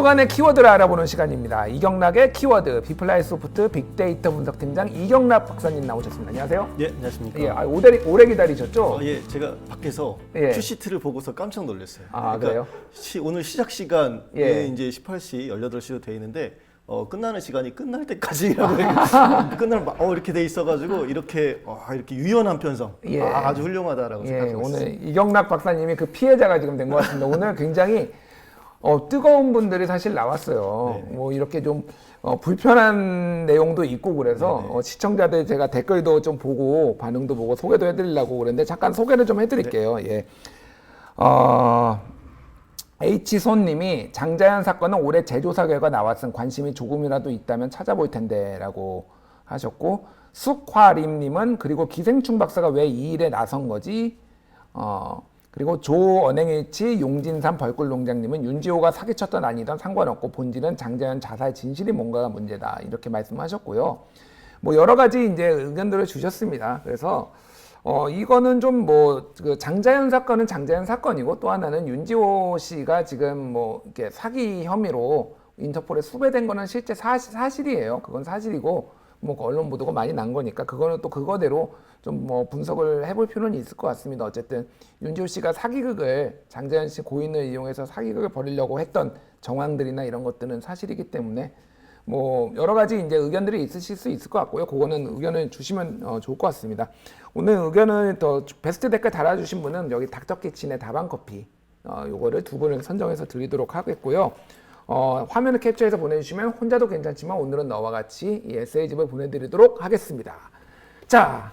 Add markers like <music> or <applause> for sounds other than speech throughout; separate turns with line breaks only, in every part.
한 주간의 키워드를 알아보는 시간입니다. 이경락의 키워드 비플라이 소프트 빅데이터 분석팀장 이경락 박사님 나오셨습니다. 안녕하세요.
예, 안녕하십니까.
예, 아, 오래, 오래 기다리셨죠?
어, 예, 제가 밖에서
예.
큐시트를 보고서 깜짝 놀랐어요.
아, 그래요?
시, 오늘 시작 시간이
예.
이제 18시, 18시로 돼 있는데 어, 끝나는 시간이 끝날 때까지라고 <laughs> 끝날 막, 어, 이렇게 돼 있어가지고 이렇게 어, 이렇게 유연한 편성,
예.
아, 아주 훌륭하다라고
예,
생각하고 있습니다.
오늘 이경락 박사님이 그 피해자가 지금 된 것 같습니다. 오늘 굉장히 어, 뜨거운 분들이 사실 나왔어요.
네.
뭐 이렇게 좀 어, 불편한 내용도 있고 그래서
네,
어, 시청자들 제가 댓글도 좀 보고 반응도 보고 소개도 해드리려고 그랬는데 잠깐 소개를 좀 해드릴게요.
네.
예. 어, H손님이 장자연 사건은 올해 재조사 결과 나왔음 관심이 조금이라도 있다면 찾아볼 텐데 라고 하셨고 숙화림님은 그리고 기생충 박사가 왜 이 일에 나선 거지? 어 그리고 조언행H 용진산 벌꿀농장님은 윤지호가 사기쳤던 아니던 상관없고 본질은 장자연 자살 진실이 뭔가가 문제다 이렇게 말씀하셨고요. 뭐 여러 가지 이제 의견들을 주셨습니다. 그래서 어 이거는 좀 뭐 그 장자연 사건은 장자연 사건이고 또 하나는 윤지호 씨가 지금 뭐 이렇게 사기 혐의로 인터폴에 수배된 거는 실제 사실, 사실이에요. 그건 사실이고 뭐 언론 보도가 많이 난 거니까 그거는 또 그거대로 좀 뭐 분석을 해볼 필요는 있을 것 같습니다. 어쨌든 윤지호 씨가 사기극을 장자연 씨 고인을 이용해서 사기극을 벌이려고 했던 정황들이나 이런 것들은 사실이기 때문에 뭐 여러 가지 이제 의견들이 있으실 수 있을 것 같고요. 그거는 의견을 주시면 어, 좋을 것 같습니다. 오늘 의견을 더 베스트 댓글 달아주신 분은 여기 닥터키친의 다방 커피 어, 요거를 두 분을 선정해서 드리도록 하겠고요. 어, 화면을 캡처해서 보내주시면 혼자도 괜찮지만 오늘은 너와 같이 이 에세이집을 보내드리도록 하겠습니다. 자,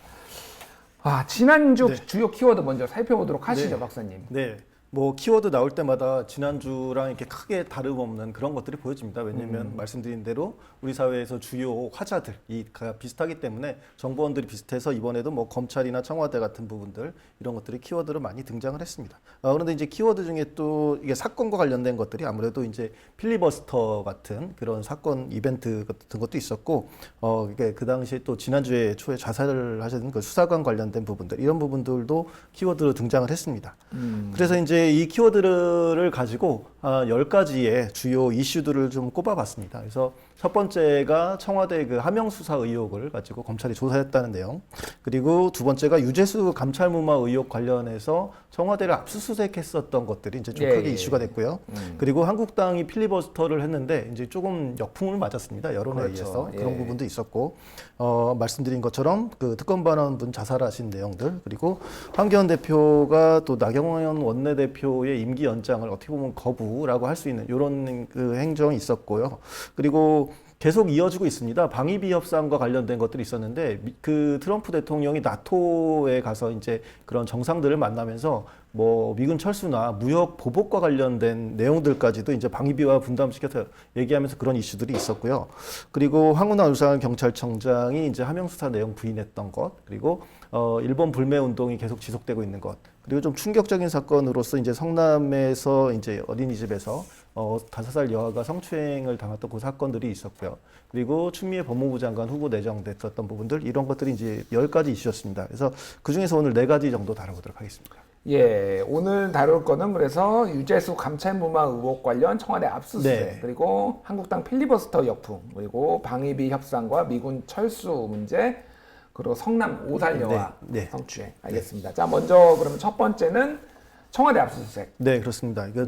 아, 지난주
네.
주요 키워드 먼저 살펴보도록 하시죠,
네.
박사님.
네. 뭐 키워드 나올 때마다 지난주랑 이렇게 크게 다름없는 그런 것들이 보여집니다. 왜냐하면
음.
말씀드린 대로 우리 사회에서 주요 화자들이 가- 비슷하기 때문에 정보원들이 비슷해서 이번에도 뭐 검찰이나 청와대 같은 부분들 이런 것들이 키워드로 많이 등장을 했습니다. 아, 그런데 이제 키워드 중에 또 이게 사건과 관련된 것들이 아무래도 이제 필리버스터 같은 그런 사건 이벤트 같은 것도 있었고 어 이게 그 당시에 또 지난주에 초에 자살을 하셨던 그 수사관 관련된 부분들 이런 부분들도 키워드로 등장을 했습니다. 그래서 이제 이 키워드를 가지고 아, 10가지의 주요 이슈들을 좀 꼽아봤습니다. 그래서 첫 번째가 청와대 그 하명 수사 의혹을 가지고 검찰이 조사했다는 내용. 그리고 두 번째가 유재수 감찰 무마 의혹 관련해서 청와대를 압수수색했었던 것들이 이제 좀
예,
크게
예.
이슈가 됐고요. 그리고 한국당이 필리버스터를 했는데 이제 조금 역풍을 맞았습니다. 여론에
그렇죠.
의해서
예.
그런 부분도 있었고 어, 말씀드린 것처럼 그 특검 반원분 자살하신 내용들 그리고 황교안 대표가 또 나경원 원내대표의 임기 연장을 어떻게 보면 거부라고 할 수 있는 이런 그 행정이 있었고요. 그리고 계속 이어지고 있습니다. 방위비 협상과 관련된 것들이 있었는데 미- 그 트럼프 대통령이 나토에 가서 이제 그런 정상들을 만나면서 뭐 미군 철수나 무역 보복과 관련된 내용들까지도 이제 방위비와 분담시켜서 얘기하면서 그런 이슈들이 있었고요. 그리고 황운하 울산 경찰청장이 이제 하명 수사 내용 부인했던 것, 그리고 어 일본 불매 운동이 계속 지속되고 있는 것, 그리고 좀 충격적인 사건으로서 이제 성남에서 이제 어린이집에서 어 다섯 살 여아가 성추행을 당했던 그 사건들이 있었고요. 그리고 추미애 법무부 장관 후보 내정됐었던 부분들 이런 것들이 이제 열 가지 이슈였습니다. 그래서 그 중에서 오늘 네 가지 정도 다뤄보도록 하겠습니다.
예, 오늘 다룰 거는 그래서 유재수 감찰무마 의혹 관련 청와대 압수수색
네.
그리고 한국당 필리버스터 역풍 그리고 방위비 협상과 미군 철수 문제 그리고 성남 오살 여아
네, 네.
성추행 알겠습니다. 자 먼저 그러면 첫 번째는 청와대 압수수색.
네, 그렇습니다. 이거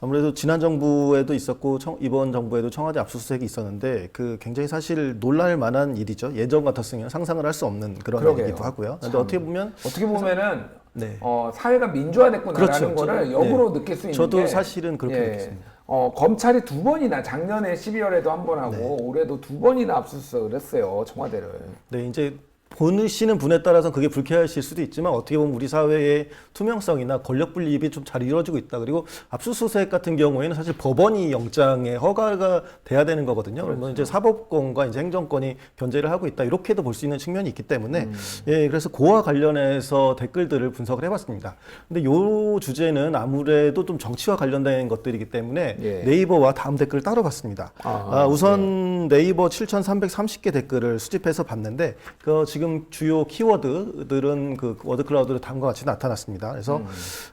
아무래도 지난 정부에도 있었고 청- 이번 정부에도 청와대 압수수색이 있었는데 그 굉장히 사실 놀랄 만한 일이죠. 예전 같았으면 상상을 할 수 없는 그런
그러게요.
일이기도 하고요. 근데
참.
어떻게 보면
어떻게 보면은
네.
어, 사회가 민주화됐구나라는
그렇죠.
거를
저도-
역으로
네.
느낄 수 있는
저도
게
사실은 그렇게
예,
느꼈습니다.
어, 검찰이 두 번이나 작년에 12월에도 한 번 하고
네.
올해도 두 번이나 압수수색을 했어요 청와대를.
네, 이제 보시는 분에 따라서 그게 불쾌하실 수도 있지만 어떻게 보면 우리 사회의 투명성이나 권력 분립이 좀 잘 이루어지고 있다. 그리고 압수수색 같은 경우에는 사실 법원이 영장에 허가가 돼야 되는 거거든요. 그러면 이제 사법권과 이제 행정권이 견제를 하고 있다. 이렇게도 볼 수 있는 측면이 있기 때문에 예, 그래서 그와 관련해서 댓글들을 분석을 해봤습니다. 근데 요 주제는 아무래도 좀 정치와 관련된 것들이기 때문에
예.
네이버와 다음 댓글을 따로 봤습니다.
아,
아, 우선 네이버 7,330개 댓글을 수집해서 봤는데 그 지금 지금 주요 키워드들은 그 워드 클라우드로 다음과 같이 나타났습니다. 그래서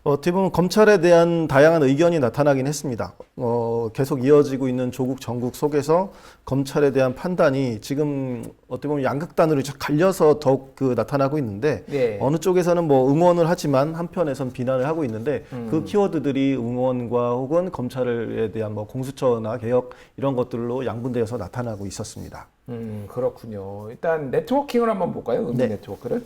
어떻게 보면 검찰에 대한 다양한 의견이 나타나긴 했습니다. 어, 계속 이어지고 있는 조국 전국 속에서 검찰에 대한 판단이 지금 어떻게 보면 양극단으로 좀 갈려서 더욱 그 나타나고 있는데
예.
어느 쪽에서는 뭐 응원을 하지만 한편에선 비난을 하고 있는데 그 키워드들이 응원과 혹은 검찰에 대한 뭐 공수처나 개혁 이런 것들로 양분되어서 나타나고 있었습니다.
음, 그렇군요. 일단 네트워킹을 한번 볼까요? 의미
네.
네트워크를.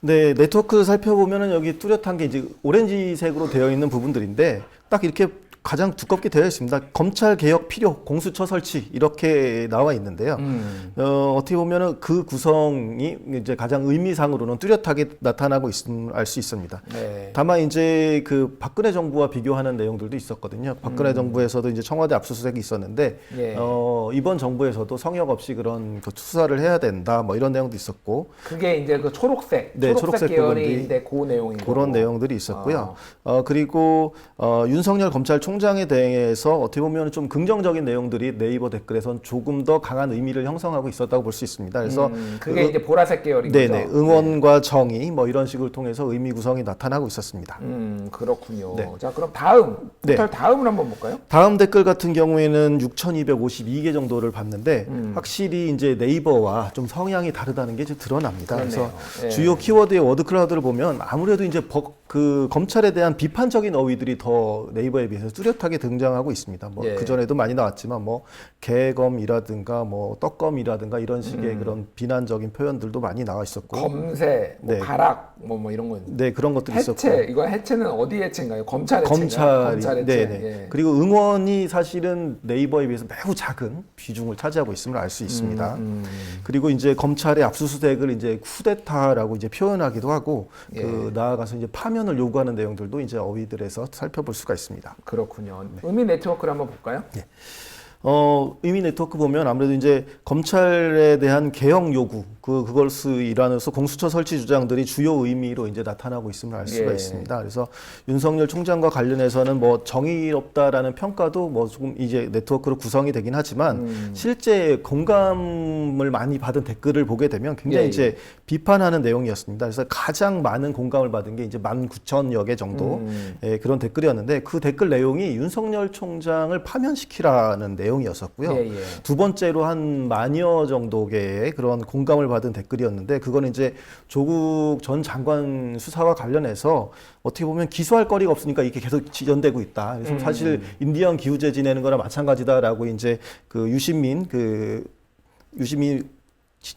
네, 네트워크 살펴보면은 여기 뚜렷한 게 이제 오렌지색으로 되어 있는 부분들인데 딱 이렇게 가장 두껍게 되어 있습니다. 검찰 개혁 필요, 공수처 설치 이렇게 나와 있는데요.
음.
어, 어떻게 보면은 그 구성이 이제 가장 의미상으로는 뚜렷하게 나타나고 있음을 알수 있습니다.
네.
다만 이제 그 박근혜 정부와 비교하는 내용들도 있었거든요.
음.
박근혜 정부에서도 이제 청와대 압수수색이 있었는데
예.
어, 이번 정부에서도 성역 없이 그런 그 수사를 해야 된다. 뭐 이런 내용도 있었고
그게 이제 그 초록색,
네,
초록색,
초록색
이제 그 내용인
그런
거고.
내용들이 있었고요. 어, 그리고 어, 윤석열 검찰 총장에 대해서 어떻게 보면 좀 긍정적인 내용들이 네이버 댓글에선 조금 더 강한 의미를 형성하고 있었다고 볼 수 있습니다. 그래서
음, 그게
그-
이제 보라색 계열인
네네
거죠.
응원과 정의 뭐 이런 식을 통해서 의미 구성이 나타나고 있었습니다.
음, 그렇군요.
네.
자, 그럼 다음,
네.
다음을 한번 볼까요?
다음 댓글 같은 경우에는 6,252개 정도를 봤는데
음.
확실히 이제 네이버와 좀 성향이 다르다는 게 드러납니다. 그래서
그러네요. 예.
주요 키워드의 워드 클라우드를 보면 아무래도 이제 버- 그 검찰에 대한 비판적인 어휘들이 더 네이버에 비해서 뚜렷하게 등장하고 있습니다. 뭐
예.
그 전에도 많이 나왔지만 뭐 개검이라든가 뭐 떡검이라든가 이런 식의
음.
그런 비난적인 표현들도 많이 나와 있었고
검세, 뭐
네.
가락, 뭐, 뭐 이런 건.
네 그런 것들이 있었고
해체, 이거 해체는 어디 해체인가요? 검찰 해체인가요?
검찰
해체.
네 네
예.
그리고 응원이 사실은 네이버에 비해서 매우 작은 비중을 차지하고 있음을 알 수 있습니다.
음,
그리고 이제 검찰의 압수수색을 이제 쿠데타라고 이제 표현하기도 하고
예.
그 나아가서 이제 파면 을 요구하는 내용들도 이제 어휘들에서 살펴볼 수가 있습니다.
그렇군요.
네.
의미 네트워크를 한번 볼까요?
어, 의미 네트워크 보면 아무래도 이제 검찰에 대한 개혁 요구, 그, 그것을 일환으로서 공수처 설치 주장들이 주요 의미로 이제 나타나고 있음을 알 수가
예.
있습니다. 그래서 윤석열 총장과 관련해서는 뭐 정의롭다라는 평가도 뭐 조금 이제 네트워크로 구성이 되긴 하지만
음.
실제 공감을 많이 받은 댓글을 보게 되면 굉장히
예, 예.
이제 비판하는 내용이었습니다. 그래서 가장 많은 공감을 받은 게 이제 19,000여 개 정도
음.
예, 그런 댓글이었는데 그 댓글 내용이 윤석열 총장을 파면시키라는 내용이었었고요.
예, 예.
두 번째로 한 만여 정도의 그런 공감을 받은 댓글이었는데 그거는 이제 조국 전 장관 수사와 관련해서 어떻게 보면 기소할 거리가 없으니까 이게 계속 지연되고 있다. 그래서
음.
사실 인디언 기후제 지내는 거랑 마찬가지다라고 이제 그 유시민 그 유시민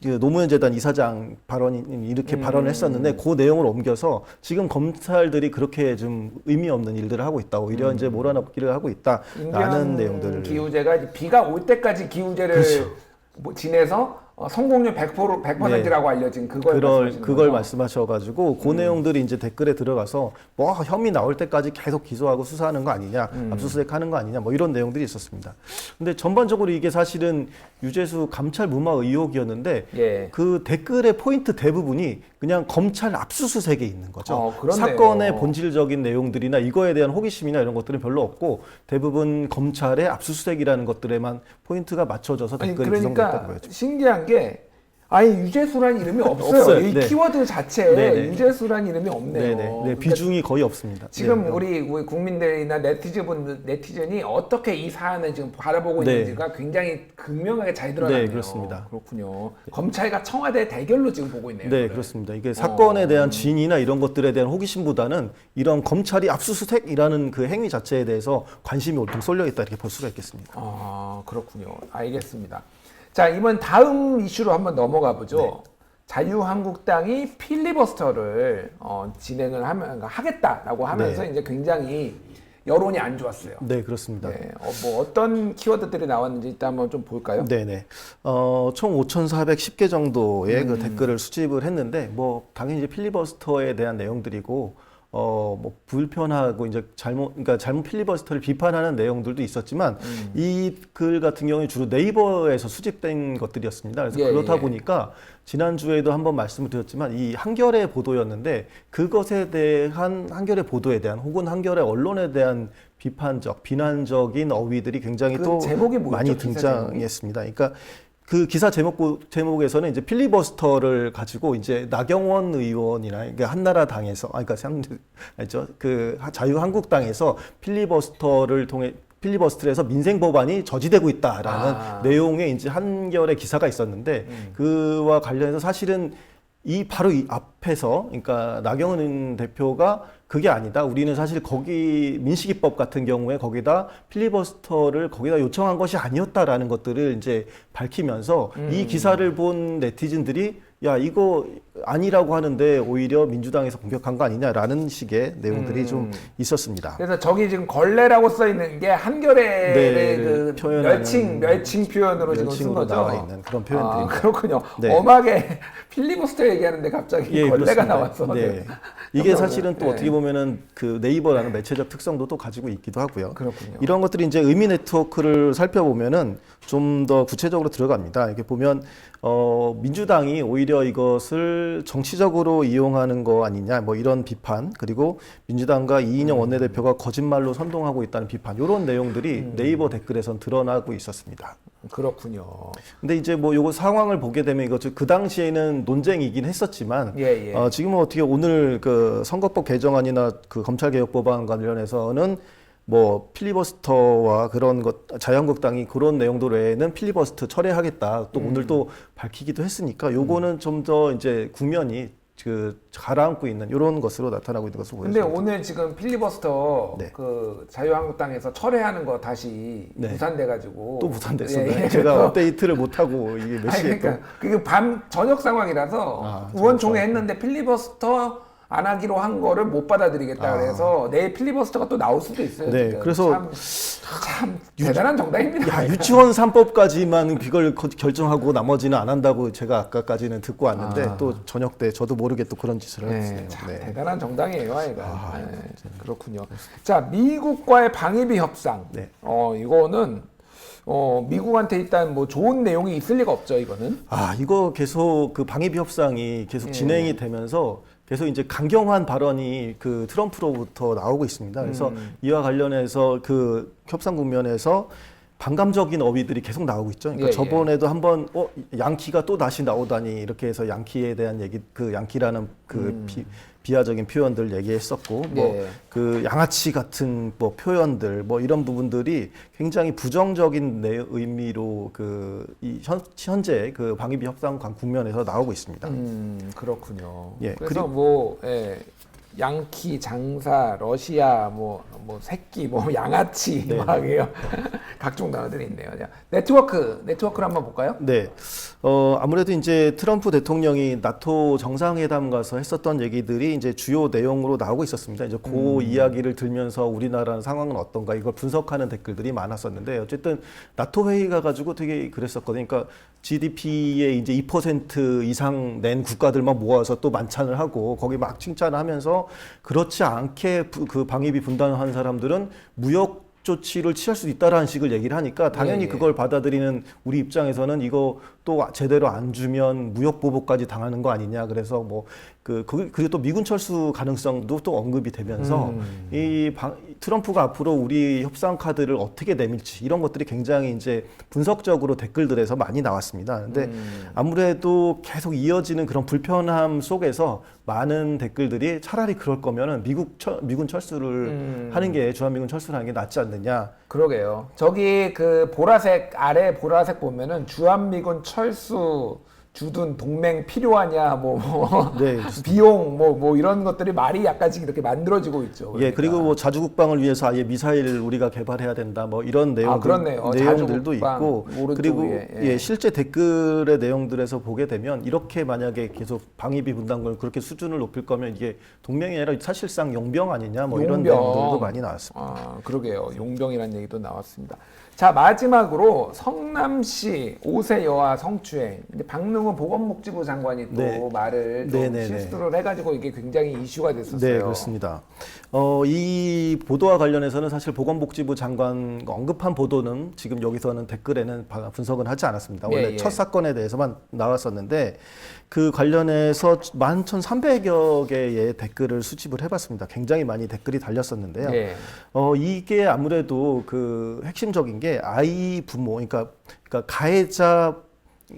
그 노무현 재단 이사장 발언이 이렇게
음.
발언을 했었는데 그 내용을 옮겨서 지금 검찰들이 그렇게 좀 의미 없는 일들을 하고 있다. 오히려 이제 몰아넣기를 하고 있다라는 내용들을
기후제가 비가 올 때까지 기후제를
그렇죠.
뭐 지내서 어, 성공률 100% 100%라고 알려진 그걸 말씀하시는
그걸? 말씀하셔가지고 그 내용들이 이제 댓글에 들어가서 뭐 혐의 나올 때까지 계속 기소하고 수사하는 거 아니냐, 압수수색하는 거 아니냐, 뭐 이런 내용들이 있었습니다. 근데 전반적으로 이게 사실은 유재수 감찰 무마 의혹이었는데
예.
그 댓글의 포인트 대부분이 그냥 검찰 압수수색에 있는 거죠.
어, 그렇네요.
사건의 본질적인 내용들이나 이거에 대한 호기심이나 이런 것들은 별로 없고 대부분 검찰의 압수수색이라는 것들에만 포인트가 맞춰져서
아니
댓글이 구성됐다는
그러니까
거예요.
신기한 게 아예 유재수란 이름이 없어요.
없어요.
이
네.
키워드 자체에
네네.
유재수란 이름이 없네요.
네네. 네,
그러니까
비중이 거의 없습니다.
지금
네.
우리, 우리 국민들이나 네티즌 네티즌이 어떻게 이 사안을 지금 바라보고
네.
있는지가 굉장히 극명하게 잘 드러나네요.
네, 그렇습니다.
그렇군요. 검찰과 청와대 대결로 지금 보고 있네요.
네,
이거를.
그렇습니다. 이게 사건에
어.
대한 진이나 이런 것들에 대한 호기심보다는 이런 검찰이 압수수색이라는 그 행위 자체에 대해서 관심이 온통 쏠려 있다 이렇게 볼 수가 있겠습니다.
아 그렇군요. 알겠습니다. 자 이번 다음 이슈로 한번 넘어가 보죠.
네.
자유한국당이 필리버스터를 어, 진행을 하면 그러니까 하겠다라고 하면서
네.
이제 굉장히 여론이 안 좋았어요.
네, 그렇습니다.
네, 어, 뭐 어떤 키워드들이 나왔는지 일단 한번 좀 볼까요?
네 네. 어, 총 5,410개 정도의
음.
그 댓글을 수집을 했는데, 뭐, 당연히 이제 필리버스터에 대한 내용들이고, 어, 뭐, 불편하고, 이제 잘못, 그러니까 잘못 필리버스터를 비판하는 내용들도 있었지만,
음.
이글 같은 경우는 주로 네이버에서 수집된 것들이었습니다. 그래서
예,
그렇다
예.
보니까, 지난주에도 한번 말씀을 드렸지만, 이 한겨레 보도였는데, 그것에 대한, 한겨레 보도에 대한, 혹은 한겨레 언론에 대한 비판적, 비난적인 어휘들이 굉장히
그
또
제목이 뭐였죠,
많이? 등장했습니다. 그러니까 그 기사 제목 제목에서는 이제 필리버스터를 가지고 이제 나경원 의원이나 그러니까 한나라당에서 아 그러니까 참 알죠 그 자유한국당에서 필리버스터를 통해 필리버스터를 해서 민생 법안이 저지되고 있다라는
아.
내용의 이제 한결의 기사가 있었는데
음.
그와 관련해서 사실은 이 바로 이 앞에서 그러니까 나경원 대표가 그게 아니다. 우리는 사실 거기 민식이법 같은 경우에 거기다 필리버스터를 거기다 요청한 것이 아니었다라는 것들을 이제 밝히면서
음.
이 기사를 본 네티즌들이 야 이거 아니라고 하는데 오히려 민주당에서 공격한 거 아니냐라는 식의 내용들이
음.
좀 있었습니다.
그래서 저기 지금 걸레라고 써 있는 게 한겨레의
네,
그
표현하는
멸칭 멸칭 표현으로 지금 쓴
멸칭으로
거죠.
나와 있는 그런
아,
표현들입니다.
그렇군요.
네.
엄하게 <laughs> 필리버스터 얘기하는데 갑자기 걸레가
그렇습니다.
나왔어.
네. 이게 사실은 또
네.
어떻게 보면은 그 네이버라는 매체적 특성도 또 가지고 있기도 하고요.
그렇군요.
이런 것들이 이제 의미 네트워크를 살펴보면은 좀 더 구체적으로 들어갑니다. 이렇게 보면 어 민주당이 오히려 이것을 정치적으로 이용하는 거 아니냐 뭐 이런 비판 그리고 민주당과 이인영
음.
원내대표가 거짓말로 선동하고 있다는 비판 이런 내용들이
음.
네이버 댓글에선 드러나고 있었습니다.
그렇군요.
근데 이제 뭐 요거 상황을 보게 되면 이거 그 당시에는 논쟁이긴 했었지만
예, 예.
어, 지금은 어떻게 오늘 그 선거법 개정안이나 그 검찰개혁법안 관련해서는 뭐 필리버스터와 그런 것 자유한국당이 그런 내용들 외에는 필리버스터 철회하겠다 또
음.
오늘 또 밝히기도 했으니까 요거는 좀 더 이제 국면이 그 가라앉고 있는 이런 것으로 나타나고 있는 것으로
근데
보여집니다.
오늘 지금 필리버스터
네.
그 자유한국당에서 철회하는 거 다시
네.
무산돼 가지고
또 무산됐었나요?
예, 예.
제가 <laughs> 업데이트를 못 하고 이게 몇 시에
그러니까 그게 밤 저녁 상황이라서
아,
의원총회
저녁
했는데 필리버스터 안 하기로 한 거를 못 받아들이겠다
아.
그래서 내일 필리버스터가 또 나올 수도 있어요.
네,
지금.
그래서
참, 참 대단한 정당입니다.
야, 유치원 3법까지만 이걸 거- 결정하고 나머지는 안 한다고 제가 아까까지는 듣고 왔는데
아.
또 저녁 때 저도 모르게 또 그런 짓을
네,
했어요.
참
네.
대단한 정당이에요, 아이가.
아,
네, 그렇군요. 자, 미국과의 방위비 협상.
네.
어, 이거는 어, 미국한테 일단 뭐 좋은 내용이 있을 리가 없죠, 이거는.
아, 이거 계속 그 방위비 협상이 계속
예.
진행이 되면서 계속 이제 강경한 발언이 그 트럼프로부터 나오고 있습니다. 그래서
음.
이와 관련해서 그 협상 국면에서 반감적인 어휘들이 계속 나오고 있죠. 그러니까
예, 예.
저번에도 한번 어 양키가 또 다시 나오다니 이렇게 해서 양키에 대한 얘기 그 양키라는 그 비, 비하적인 표현들 얘기했었고
음. 예.
뭐그 양아치 같은 뭐 표현들 뭐 이런 부분들이 굉장히 부정적인 내 의미로 그이 현재 그 방위비 협상 관 국면에서 나오고 있습니다.
음, 그렇군요.
예,
그래서
그리고-
뭐 예, 양키, 장사, 러시아, 뭐, 뭐 새끼, 뭐 <laughs> 양아치
네.
막 이요 <laughs> 각종 단어들이 있네요. 자, 네트워크, 네트워크를 한번 볼까요?
네. 어, 아무래도 이제 트럼프 대통령이 나토 정상회담 가서 했었던 얘기들이 이제 주요 내용으로 나오고 있었습니다. 이제 그 이야기를 들면서 우리나라 상황은 어떤가 이걸 분석하는 댓글들이 많았었는데 어쨌든 나토 회의가 가지고 되게 그랬었거든요. 그러니까 GDP의 이제 2% 이상 낸 국가들만 모아서 또 만찬을 하고 거기 막 칭찬하면서 그렇지 않게 부- 그 방위비 분담한 사 람들은 무역 조치를 취할 수도 있다라는 식을 얘기를 하니까 당연히
예, 예.
그걸 받아들이는 우리 입장에서는 이거 또 제대로 안 주면 무역 보복까지 당하는 거 아니냐 그래서 뭐그 그리고 또 미군 철수 가능성도 또 언급이 되면서
음.
이 방- 트럼프가 앞으로 우리 협상 카드를 어떻게 내밀지 이런 것들이 굉장히 이제 분석적으로 댓글들에서 많이 나왔습니다. 근데
음.
아무래도 계속 이어지는 그런 불편함 속에서 많은 댓글들이 차라리 그럴 거면은 미국 철, 미군 철수를
음.
하는 게 주한 미군 철수를 하는 게 낫지 않느냐.
그러게요. 저기 그 보라색 아래 보라색 보면은 주한 미군 철수 주둔 동맹 필요하냐 뭐, 뭐
네, <laughs>
비용 뭐뭐 이런 것들이 말이 약간씩 이렇게 만들어지고 있죠.
예,
그러니까.
그리고 뭐 자주 국방을 위해서 아예 미사일 우리가 개발해야 된다. 뭐 이런 내용
아, 그렇네요. 어,
내용들도 있고 그리고
예.
예, 실제 댓글의 내용들에서 보게 되면 이렇게 만약에 계속 방위비 분담금을 그렇게 수준을 높일 거면 이게 동맹이 아니라 사실상 용병 아니냐 뭐 이런
용병.
내용들도 많이 나왔습니다.
아, 그러게요. 용병이라는 얘기도 나왔습니다. 자, 마지막으로 성남시 5세 여아 성추행. 이제 박능호 보건복지부 장관이 또
네.
말을 좀
네네네.
실수를 해가지고 이게 굉장히 이슈가 됐었어요.
네, 그렇습니다. 어, 이 보도와 관련해서는 사실 보건복지부 장관 언급한 보도는 지금 여기서는 댓글에는 바- 분석은 하지 않았습니다. 원래
예, 예.
첫 사건에 대해서만 나왔었는데 그 관련해서 11,300여 개의 댓글을 수집을 해봤습니다. 굉장히 많이 댓글이 달렸었는데요.
예.
어, 이게 아무래도 그 핵심적인 게 아이 부모, 그러니까, 그러니까 가해자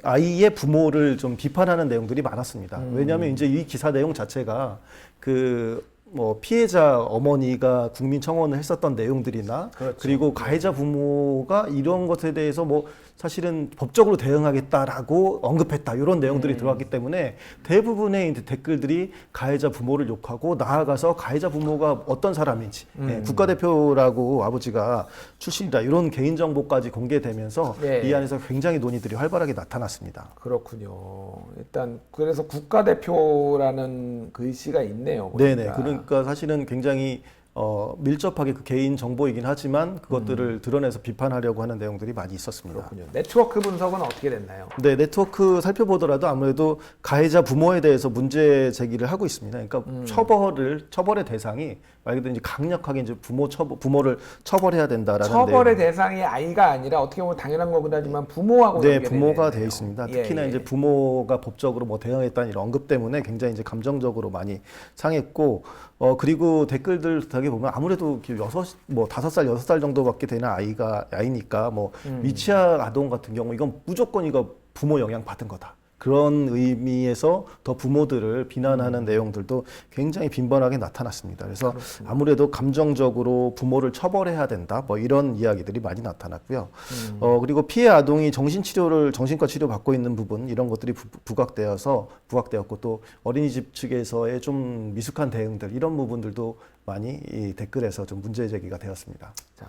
아이의 부모를 좀 비판하는 내용들이 많았습니다.
음.
왜냐하면 이제 이 기사 내용 자체가 그 뭐 피해자 어머니가 국민청원을 했었던 내용들이나
그렇죠.
그리고 가해자 부모가 이런 것에 대해서 뭐 사실은 법적으로 대응하겠다라고 언급했다 이런 내용들이 들어왔기 때문에 대부분의 이제 댓글들이 가해자 부모를 욕하고 나아가서 가해자 부모가 어떤 사람인지 예, 국가대표라고 아버지가 출신이다 이런 개인 정보까지 공개되면서
네.
이 안에서 굉장히 논의들이 활발하게 나타났습니다.
그렇군요. 일단 그래서 국가대표라는 글씨가 있네요.
네네.
보니까.
그러니까 사실은 굉장히 어, 밀접하게 그 개인 정보이긴 하지만 그것들을 드러내서 비판하려고 하는 내용들이 많이 있었습니다.
그렇군요. 네트워크 분석은 어떻게 됐나요?
네, 네트워크 살펴보더라도 아무래도 가해자 부모에 대해서 문제 제기를 하고 있습니다. 그러니까
음.
처벌을 처벌의 대상이 말 그대로 이제 강력하게 이제 부모 처벌 부모를 처벌해야 된다라는
처벌의
내용.
대상이 아이가 아니라 어떻게 보면 당연한 거긴 하지만 부모하고
네,
연결이
부모가
되네요.
되어 있습니다.
예,
특히나
예.
이제 부모가 법적으로 뭐 대응했다는 이런 언급 때문에 굉장히 이제 감정적으로 많이 상했고, 어 그리고 댓글들 되게 보면 아무래도 여섯 뭐 다섯 살 여섯 살 정도밖에 되는 아이가 아이니까 뭐
음.
미취학 아동 같은 경우 이건 무조건 이거 부모 영향 받은 거다. 그런 의미에서 더 부모들을 비난하는
음.
내용들도 굉장히 빈번하게 나타났습니다. 그래서 아무래도 감정적으로 부모를 처벌해야 된다. 뭐 이런 이야기들이 많이 나타났고요.
음.
어 그리고 피해 아동이 정신 치료를 정신과 치료 받고 있는 부분 이런 것들이 부, 부각되어서 부각되었고 또 어린이집 측에서의 좀 미숙한 대응들 이런 부분들도 많이 이 댓글에서 좀 문제 제기가 되었습니다.
자,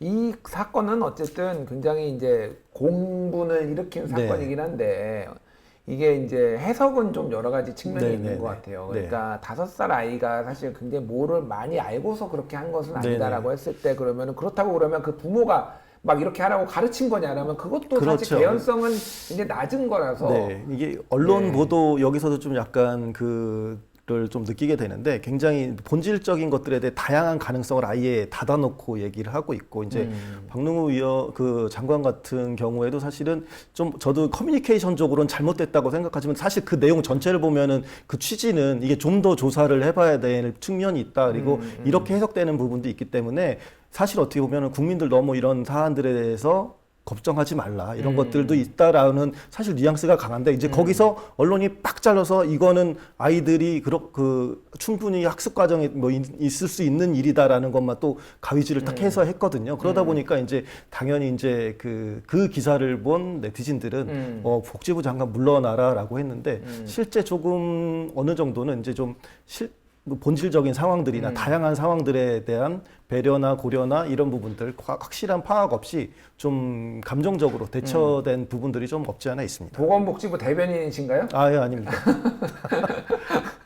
이 사건은 어쨌든 굉장히 이제 공분을 일으킨
네.
사건이긴 한데 이게 이제 해석은 좀 여러 가지 측면이
네,
있는
네,
것
네.
같아요.
네.
그러니까 다섯 살 아이가 사실 굉장히 뭐를 많이 알고서 그렇게 한 것은
네,
아니다라고 했을 때 그러면은 그렇다고 그러면 그 부모가 막 이렇게 하라고 가르친 거냐라면 그것도 사실
그렇죠.
개연성은 이제 낮은 거라서
네, 이게 언론
네.
보도 여기서도 좀 약간 그 를좀 느끼게 되는데 굉장히 본질적인 것들에 대해 다양한 가능성을 아예 닫아놓고 얘기를 하고 있고 이제
음.
박능우 위원 그 장관 같은 경우에도 사실은 좀 저도 커뮤니케이션적으로는 잘못됐다고 생각하지만 사실 그 내용 전체를 보면은 그 취지는 이게 좀 더 조사를 해봐야 될 측면이 있다 그리고
음,
이렇게 해석되는 부분도 있기 때문에 사실 어떻게 보면은 국민들 너무 이런 사안들에 대해서 걱정하지 말라 이런
음.
것들도 있다라는 사실 뉘앙스가 강한데 이제 거기서 언론이 빡 잘라서 이거는 아이들이 그렇 그 충분히 학습 과정에 뭐 있- 있을 수 있는 일이다라는 것만 또 가위질을
음.
딱 해서 했거든요. 그러다 보니까 이제 당연히 이제 그그 기사를 본 네티즌들은
음.
어 복지부 장관 물러나라라고 했는데
음.
실제 조금 어느 정도는 이제 좀 실, 그 본질적인 상황들이나
음.
다양한 상황들에 대한 배려나 고려나 이런 부분들 확- 확실한 파악 없이 좀 감정적으로 대처된
음.
부분들이 좀 없지 않아 있습니다.
보건복지부 대변인이신가요?
아, 예, 아닙니다.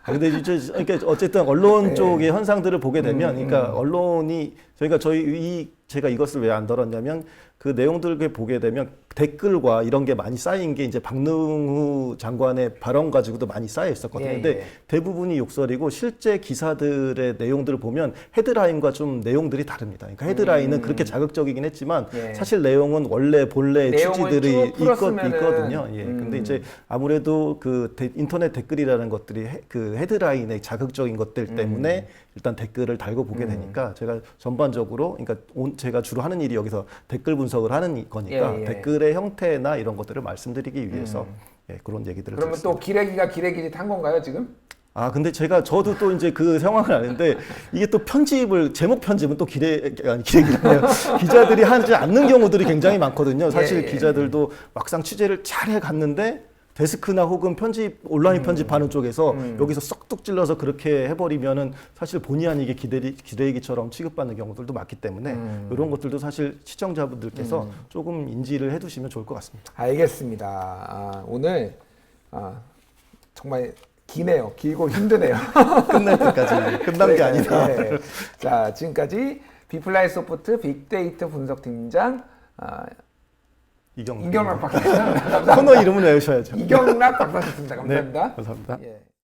아, <laughs> 근데 이제 그러니까 어쨌든 언론
네.
쪽의 현상들을 보게 되면,
음,
그러니까 언론이 저희가 저희 이 제가 이것을 왜 안 다뤘냐면 그 내용들을 보게 되면 댓글과 이런 게 많이 쌓인 게 이제 박능후 장관의 발언 가지고도 많이 쌓여 있었거든요.
예,
근데
예.
대부분이 욕설이고 실제 기사들의 내용들을 보면 헤드라인과 좀 내용들이 다릅니다. 그러니까 헤드라인은
음.
그렇게 자극적이긴 했지만
예.
사실 내용은 원래 본래 취지들이
쭉
있거,
풀었으면은,
있거 든요. 예.
음.
근데 이제 아무래도 그 데- 인터넷 댓글이라는 것들이 헤, 그 헤드라인의 자극적인 것들
음.
때문에 일단 댓글을 달고 보게 되니까 제가 전반적으로 그러니까 온, 제가 주로 하는 일이 여기서 댓글 분석을 하는 거니까
예, 예.
댓글의 형태나 이런 것들을 말씀드리기 위해서 예, 그런 얘기들을
음. 그러면
드렸습니다.
또 기레기가 기레기짓 한 건가요 지금?
아 근데 제가 저도 또 이제 그 상황을 아는데 이게 또 편집을 제목 편집은 또 기대 아니 기대기라네요 <laughs> 기자들이 하지 않는 경우들이 굉장히 많거든요. 사실
예, 예.
기자들도 막상 취재를 잘 해갔는데 데스크나 혹은 편집 온라인 편집하는 쪽에서
음.
여기서 썩뚝 찔러서 그렇게 해버리면은 사실 본의 아니게 기대기, 기대기처럼 취급받는 경우들도 많기 때문에
음.
이런 것들도 사실 시청자분들께서 조금 인지를 해두시면 좋을 것 같습니다.
알겠습니다. 아, 오늘 아, 정말 기네요. 길고 힘드네요. <laughs>
끝날 때까지 <laughs> 끝난 게 아니다.
네. 자, 지금까지 비플라이 소프트 빅데이터 분석팀장 아,
이경
이경락. 감사합니다.
코너 이름은 외우셔야죠.
이경락 박사였습니다. 감사합니다.
네, 감사합니다.
예.